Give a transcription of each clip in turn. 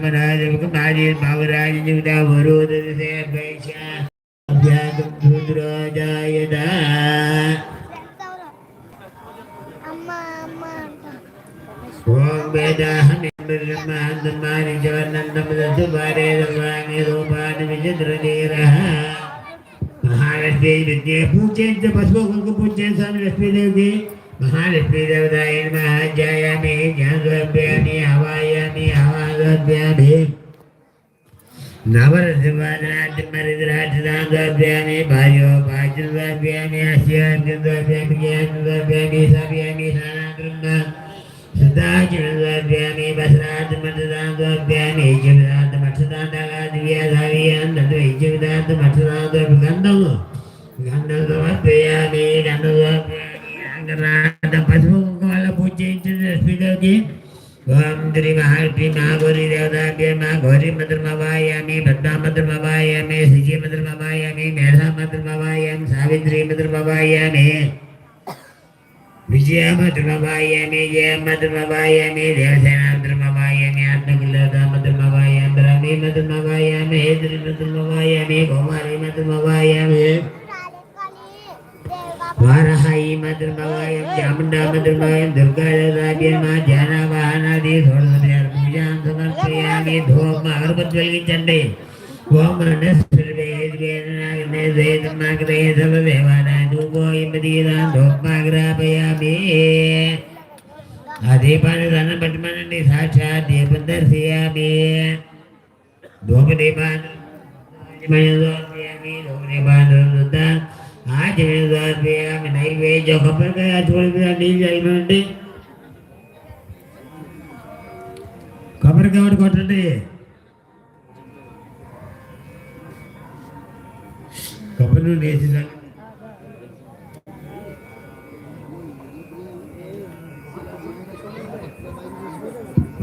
ராமநாதனுக்கும் ஆரியர் பாவராஜிதா வருவது அபியாகம் சூத்ரோஜாயதா ஓம் வேதாஹம் என்பதம்மாந்தம்மானி ஜவர்ணந்தம் தத்து பாரேதர்வாணி ரூபாணி விசித்திரதீரா மகாலட்சுமி வித்யே பூஜ்யந்த பசுபகுக்கு பூஜ்யன் மகாலட்சுமி தேவதாயின் மகாஜாயாமி ஜாதுவபியாமி அவாயாமி தாங்கோத்யாமி நவரசிமாதிராஜமரிதிராஜதாங்கோத்யாமி பாரியோ பாஜிதாபியாமி அசியாந்திதாபியாமி கேந்திதாபியாமி சாபியாமி சானாகிரும்மா महाद्रि महालक्ष्मी महागौरी देवताभ्य महागौरी मंत्रमवायामी भद्रा मंत्रमवायामी शिशि मंत्रमवायामी मेधा मंत्रमवायामी सावित्री मंत्रमवायामी विजया मंत्रमवायामी जय मंत्रमवायामी देवसेना मंत्रमवायामी आत्मकिलता मंत्रमवायामी ब्रह्मी मंत्रमवायामी हेद्री मंत्रमवायामी कौमारी मंत्रमवायामी కుమారి మంత్రమవాయామి వారహాయి మధుర్మవాయం చాముండా మధుర్మవాయం దుర్గాదేవాభ్యమ ధ్యాన వాహనాది షోడశోపచార పూజాం సమర్పయామి ధూమ అగరబత్తి వెలిగించండి ఓం ధూపోగ్రాపయామి ఆ దీపాన్ని దండం పెట్టమనండి సాక్షాత్ దీపం దర్శయామి ధూపదీపాన్ని ధూపదీపాన్ని ఆచరణ నైవేద్య కొబ్బరికాయ చూడండి నీళ్ళు చల్లండి కొబ్బరికాయ ఒకటి కొట్టండి. కొబ్బరి నుండి వేసి చల్లండి.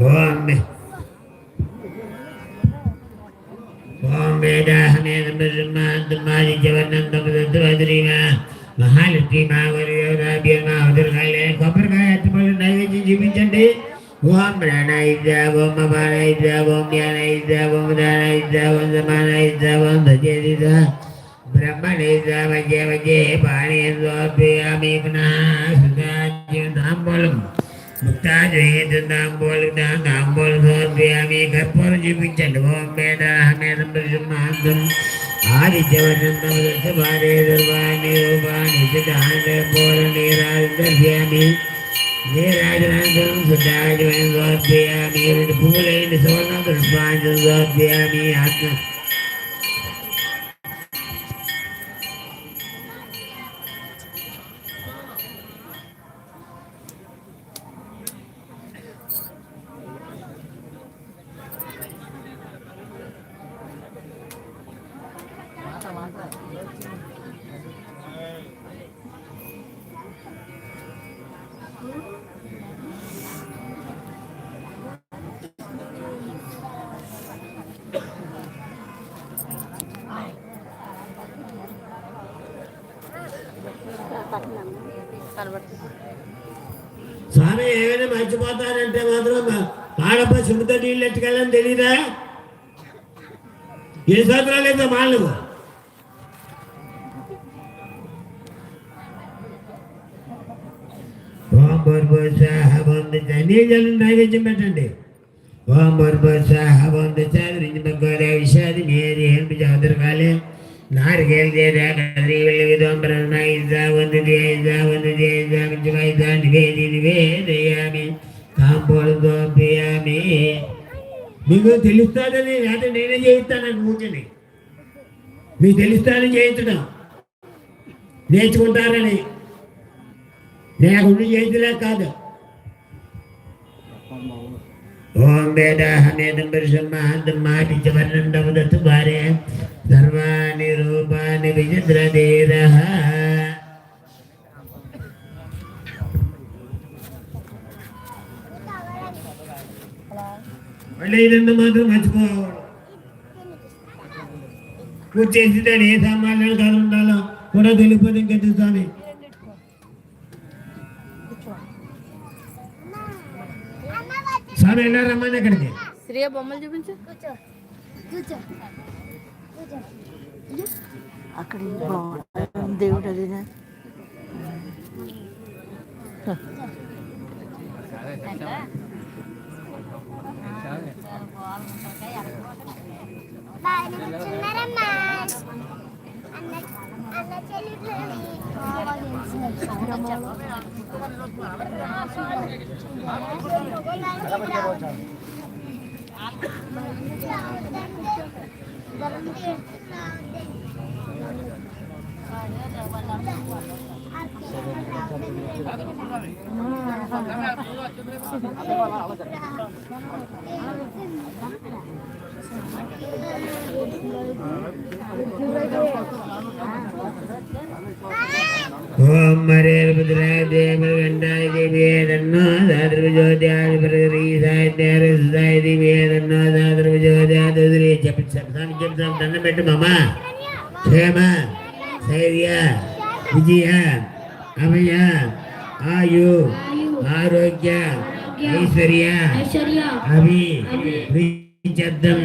ఓ ఓం వేదాహమేదమాదిజవర్ణంతమద్రీమా మహాలక్ష్మి మావరియోదాభ్యమావదుర్గాలే కొబ్బరికాయ ఎత్తుపడి నైవేద్యం చూపించండి ఓం ప్రాణాయిద్య ఓం అపానాయిద్య ఓం జ్ఞానాయిద్య ఓం దానాయిద్య ఓం సమానాయిద్య ఓం సచేదిద బ్రహ్మణిద్య మధ్య మధ్య పాణీయంద్రోపయామి పునః సుధాజ్యం ముక్తాజయేతాంబోలుతాంబోలు కర్పూరం చూపించండి ఓం వేదాహమేదం బ్రహ్మాంతం ఆదిత్యవర్ణం భారే దుర్వాణి రూపాణి సిద్ధాంతోల నీరాజర్యామి నీరాజనాంతరం సుధాజమైన సమర్పయామి రెండు పువ్వులైన సువర్ణ పుష్పాంజం సమర్పయామి ఆత్మ స్వామి ఏమైనా మర్చిపోతానంటే మాత్రం ఆడప సుమిత నీళ్ళు ఎట్టుకెళ్ళని తెలీదా? ఏ సంవత్సరాలు అయితే మాళ్ళు ఓం బర్బోత్సాహ వందిత నీళ్ళు నైవేద్యం పెట్టండి ఓం బర్బోత్సాహ వందిత రింజమగోరే విషాది మేరి హెల్ప్ చౌదరకాలే నారికేల్ దేదా కదరి వెళ్ళి విదోంబరణ వంది దేదా వంది దేదా విజమైదా నివేది నివేదయామి కాంపోలు దోపయామి మీకు తెలుస్తానని లేదా నేనే చేయిస్తానని కూర్చొని మీకు తెలుస్తానని చేయించడం నేర్చుకుంటారని లేకుండా చేయించలే కాదు ఓం వేదాహమేదం పరిశుద్ధం మాటించ వర్ణండముదత్తు భార్య సర్వాణి రూపాన్ని విచిత్రధీర మళ్ళీ రెండు మాత్రం మర్చిపోవాలి పూజ చేసి ఏ సామాన్యాలు కాదు ఉండాలో కూడా తెలియపోతే ఇంకా చూస్తాను అక్కడికి. శ్రీయ బొమ్మలు చూపించు. అక్కడ దేవుడు అది బాయ్ నిల్చున్నారమ్మా అన్న చెప్పు స్వామి స్వామి దండం పెట్టు మామ. క్షేమ ధైర్య విజయ అభయ ఆయు ఆరోగ్య ఐశ్వర్య అభి సిద్ధం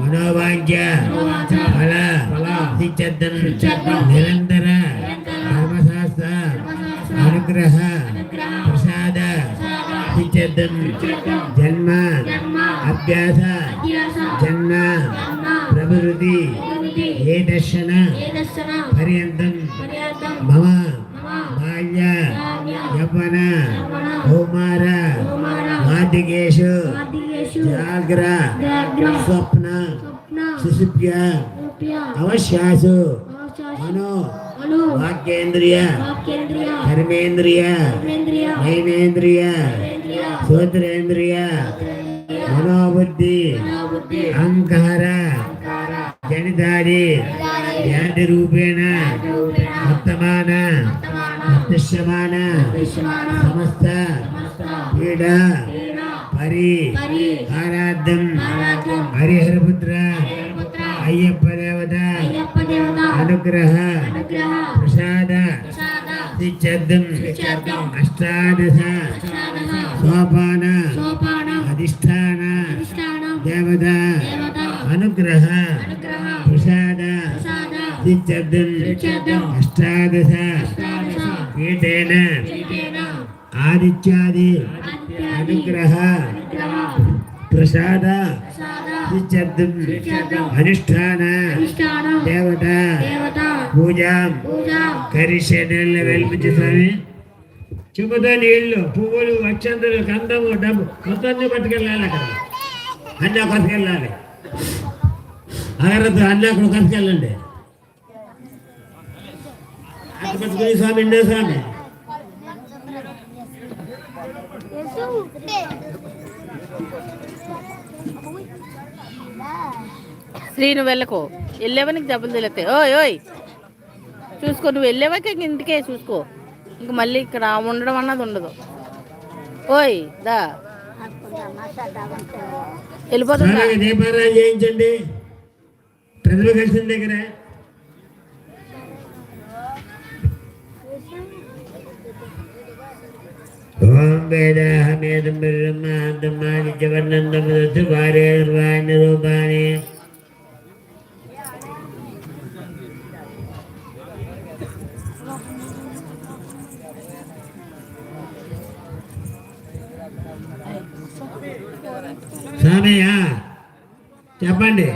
మనోవాంఛ ఫల సిద్ధం నిరంతర ధర్మశాస్త్ర అనుగ్రహ ప్రసాద ಪಿಚೇತಂ ಜನ್ಮ ಅಭ್ಯಾಸ ಜನ್ಮ ಪ್ರವೃತ್ತಿ ಏದರ್ಶನ ಪರ್ಯಂತಂ ಮಮ ಬಾಲ್ಯ ಯೌವನ ಕೌಮಾರ ಮಾತಿಕೇಶು ಜಾಗ್ರ ಸ್ವಪ್ನ ಸುಸುಪ್ಯ ಅವಶ್ಯಾಸು ಮನೋ वाक्येन्द्रिय धर्मेन्द्रिय नैनेन्द्रिय శ్రోత్రేంద్రియ మనోబుద్ధి అహంకార జనితాది వ్యాధి రూపేణ వర్తమాన ప్రత్యక్షమాన సమస్త పీడ పరి ఆరాధం హరిహరపుత్ర అయ్యప్ప దేవత అనుగ్రహ ప్రసాద సిద్ధం అష్టాదశ సోపాన అధిష్టాన దేవత అనుగ్రహ ప్రసాద సిద్ధం అష్టాదశ పీఠేన ఆదిత్యాది అనుగ్రహ ప్రసాద సిద్ధం అనుష్ఠాన దేవత పూజాం కరిషెడల్ల వెల్పించు స్వామి. చెబుతా నీళ్ళు పువ్వులు అక్షంతలు గంధము డబ్బు మొత్తాన్ని పట్టుకెళ్ళాలి అక్కడ. అన్నీ పట్టుకెళ్ళాలి అగరత్తు అన్నీ అక్కడ పట్టుకెళ్ళండి అక్కడ పట్టుకుని స్వామి ఇండే స్వామి. శ్రీ నువ్వు వెళ్ళకో. వెళ్ళావా నీకు దెబ్బలు తెలుస్తాయి ఓయ్ ఓయ్. చూసుకో నువ్వు వెళ్ళావాక ఇంటికే చూసుకో. ఇంక మళ్ళీ ఇక్కడ ఉండడం అన్నది ఉండదు. ఓయ్ దా. వెళ్ళిపోతుంది? దీపారాయణ చేయించండి ప్రజలు కలిసిన దగ్గర. ఓం వేదాహమేదం బ్రహ్మాంతమాది జగన్నందమదత్తు వారే సర్వాణి రూపాణి స్వామయ్య చెప్పండి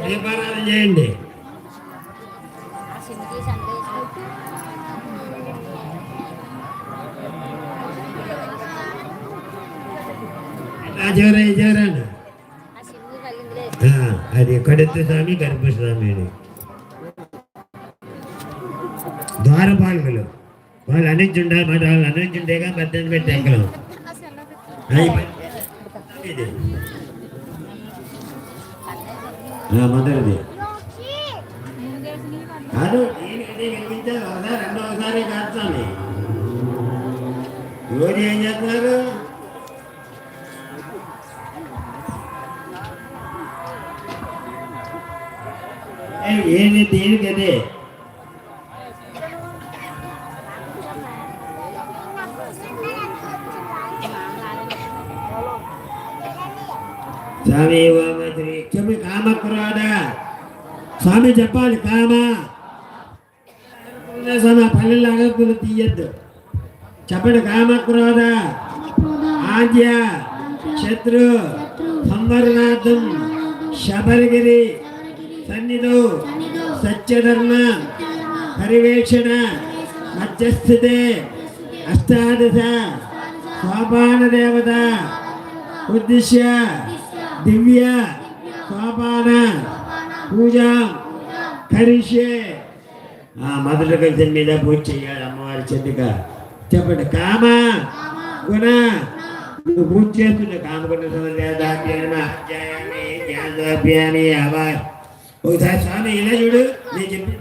దీపారాధన చేయండి ఆ చివర ఈ చివర అన్న. ఆ, అది స్వామి గర్భస్వామి అని. ద్వారపాలకులు. వాళ్ళు అనించుంటారు మరి వాళ్ళు అనించుంటేగా పెద్దని పెట్టి ఎక్కలం మొదలది కాదు దీనికి రెండవసారి కాస్తాను రోజు ఏం చేస్తున్నారు? ఏ, దేనికి అదే స్వామి ఓమశ్రీ చెప్పి కామక్రోధ స్వామి చెప్పాలి కామ. స్వామి పల్లెలు అగక్కులు తీయద్దు. చెప్పండి కామక్రోధ ఆద్య శత్రు సంవరణార్థం శబరిగిరి సన్నిధు సత్యధర్మ పరివేక్షణ మధ్యస్థితే అష్టాదశ సోపాన దేవత ఉద్దిశ్య దివ్య సోపాన పూజ కరిషే ఆ మొదటి కలిసి మీద పూజ చేయాలి అమ్మవారి చెందుక. చెప్పండి కామ గుణ. నువ్వు పూజ చేస్తుండే కామగుణ సమర్యామి అవార్ ఒకసారి స్వామి ఇలా చూడు. నేను చెప్పి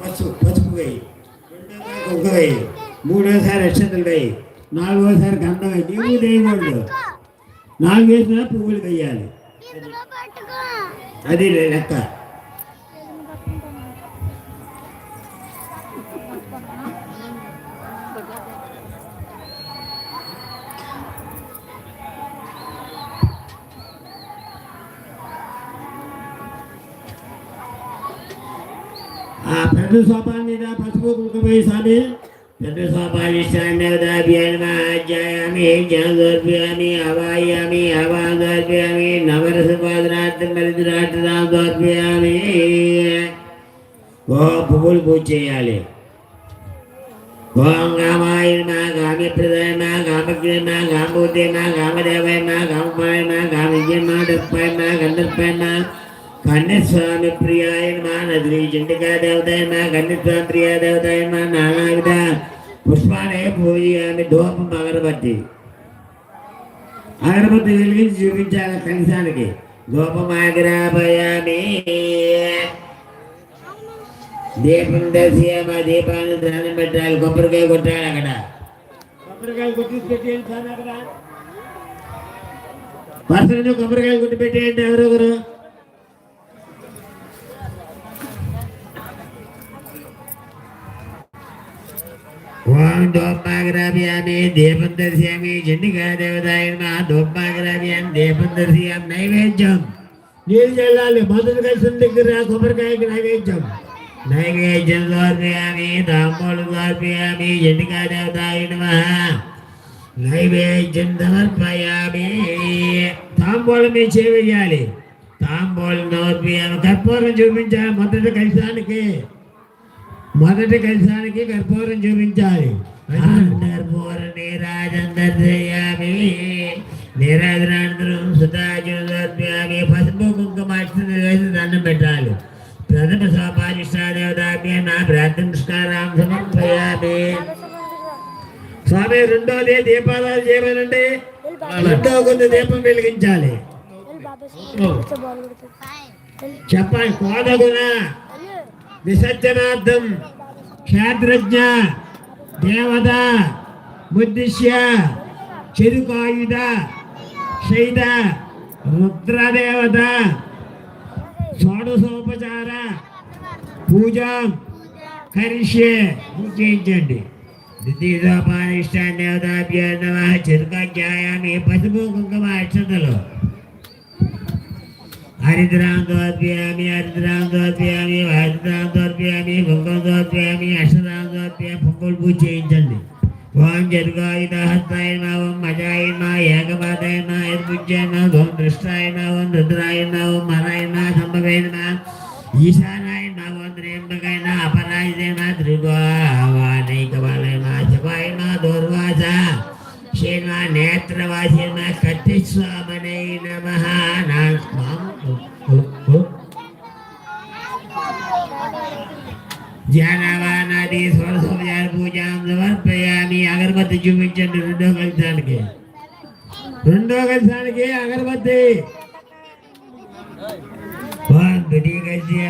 పసుపు పసుపు వేయి. మూడోసారి అక్షతలు వేయి. నాలుగోసారి గంధం వేయి. నీవు దేవోళ్ళు నాలుగు వేసిన పువ్వులు వేయాలి అది లెక్క. ఆ పెద్ద సోపాన్ మీద పసుపు కుంకుమ వేయి స్వామి పెద్ద సోపానిష్టాన్యామి జ్ఞానోర్ప్యామి అవాయామి అవాదోర్ప్యామి నవరసపాదనార్థం మరిద్రార్థాదోర్ప్యామి ఓ పువ్వులు పూజ చేయాలి ఓం గామాయ మా గామి ప్రదాయ మా గామగ్రి మా గామూర్తి మా గామదేవాయ మా గామపాయ మా గామిజ్య మా కన్యస్వామి ప్రియాయ మా నదిరి చండికా దేవతాయ మా కన్యస్వామి ప్రియా దేవతాయ మా నానావిధ పుష్పాలయ పూజయామి ధూపం అగరబత్తి। అగరబత్తి వెలిగించి చూపించాలి కనీసానికి। ధూపం ఆగ్రాపయామి దీపం దర్శయమా? దీపాన్ని దానం పెట్టాలి. కొబ్బరికాయ కొట్టాలి అక్కడ। కొబ్బరికాయ కొట్టి పెట్టేయండి సార్ అక్కడ। పర్సన్ కొబ్బరికాయ కొట్టి పెట్టేయండి ఎవరెవరు ఓం దోపాగ్రామ్యామి దీపం దర్శయామి చండికా దేవతాయ నమః. దోపాగ్రామ్యామి దీపం దర్శయామి నైవేద్యం. నీళ్ళు చల్లాలి మొదటి కలిసిన దగ్గర కొబ్బరికాయకి నైవేద్యం. నైవేద్యం దోర్పయామి తాంబూలం దోర్పయామి చండికా దేవతాయ నమః. నైవేద్యం సమర్పయామి. తాంబూలం మీద చేయాలి? తాంబూలం దోర్పయామి కర్పూరం చూపించాలి మొదటి కలిసానికి. మొదటి కలిసానికి కర్పూరం చూపించాలి. కర్పూర నీరాజందర్శయామి నీరాజనానంతరం సుతాజుర్యామి పసుపు కుంకుమ అక్షతలు వేసి దండం పెట్టాలి. ప్రథమ సోపాధిష్టాదేవతాభ్య నా ప్రార్థనస్కారం సమర్పయామి. స్వామి రెండోది దీపాలు చేయమనండి. రెండో కొన్ని దీపం వెలిగించాలి. చెప్పండి కోదగుణ విసర్జనార్థం క్షేత్రజ్ఞ దేవత బుద్ధిష్య చెరుకాయుధ శైద రుద్రదేవత షోడశోపచార పూజ కరిష్యే. పూజ చేయించండి ద్వితీయోపానిష్టాన్యవతాభ్యో నమ చెరుకాధ్యాయామి పసుపు కుంకుమ అక్షతలు. హరిద్రాం దోర్పయామి హరిద్రాం దోర్పయామి హరిద్రాం దోర్పయామి కుంకుమ దోర్పయామి అక్షరాం దోర్పయామి పొంగల్ పూజ చేయించండి ఓం జరుగాయుధ ఓం మజాయ నమ ఏకపాదాయ నమ యద్భుజ్యాయ ఓం దృష్టాయ ఓం రుద్రాయ ఓం మరాయ నమ సంభవే నమ ఈశానాయ ఓం త్ర్యంబకాయ నమ అపరాయ త్రిగోవానైకవాలయ శివాయ దూర్వాస శ్రీమా నేత్రవాసి కత్తిస్వామనై నమ నా ధ్యానవానాది స్వరసోపచార పూజాం సమర్పయామి అగరబత్తి చూపించండి రెండో కలిసానికి రెండో కలిసానికి అగరబత్తి ఓం ద్వితీయ కలిసి